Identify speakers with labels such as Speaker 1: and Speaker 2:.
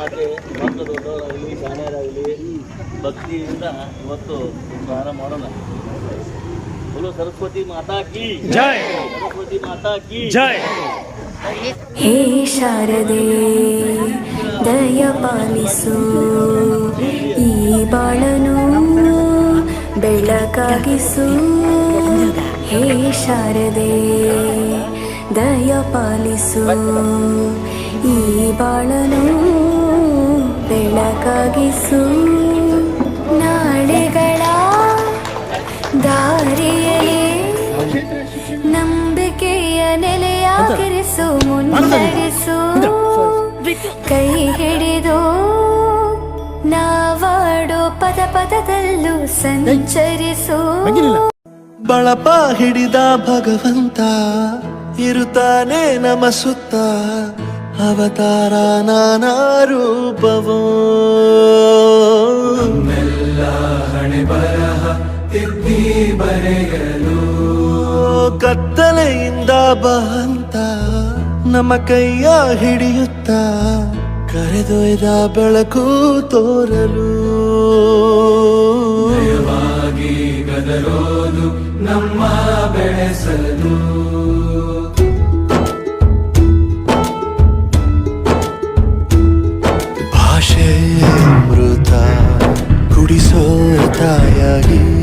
Speaker 1: ಯಾವುದೇ ಮಾಡಿ ಮತ್ತು ದೊಡ್ಡವರಾಗಲಿ ಶಾಣೆಯರಾಗಲಿ ಭಕ್ತಿಯಿಂದ ಇವತ್ತು ಪ್ರಾರಂಭ ಮಾಡೋಣ बोलो सरस्वती माता की
Speaker 2: जय
Speaker 1: सरस्वती माता की
Speaker 2: जय
Speaker 3: ಹೇ ಶಾರದೆ ದಯ ಪಾಲಿಸು ಈ ಬಾಳನು ಬೆಳಕಾಗಿಸು ಹೇ ಶಾರದೆ ದಯ ಪಾಲಿಸು ಈ ಬಾಳನು ಬೆಳಕಾಗಿಸು ನಾಳೆಗಳ ದಾರಿಯಲ್ಲಿ ನಂಬಿಕೆಯ ನೆಲೆಯಾಗಿರಿಸು ಮುನ್ನಡೆಸು. ಕೈ ಹಿಡಿದು ನಾವಾಡೋ ಪದ ಪದದಲ್ಲೂ ಸಂಚರಿಸು.
Speaker 4: ಬಳಪ ಹಿಡಿದ ಭಗವಂತ, ಇರುತ್ತಾನೆ ನಮ ಸುತ್ತ ಅವತಾರ ದಿಗ್ವಿ ಬರೆಯಲು. ಕತ್ತಲೆಯಿಂದ ಬಹಂತ ನಮ್ಮ ಕೈಯ ಹಿಡಿಯುತ್ತ ಕರೆದೊಯ್ದ ಬೆಳಕು ತೋರಲು. ಗದರೋದು ನಮ್ಮ ಕುಡಿಸೋ You.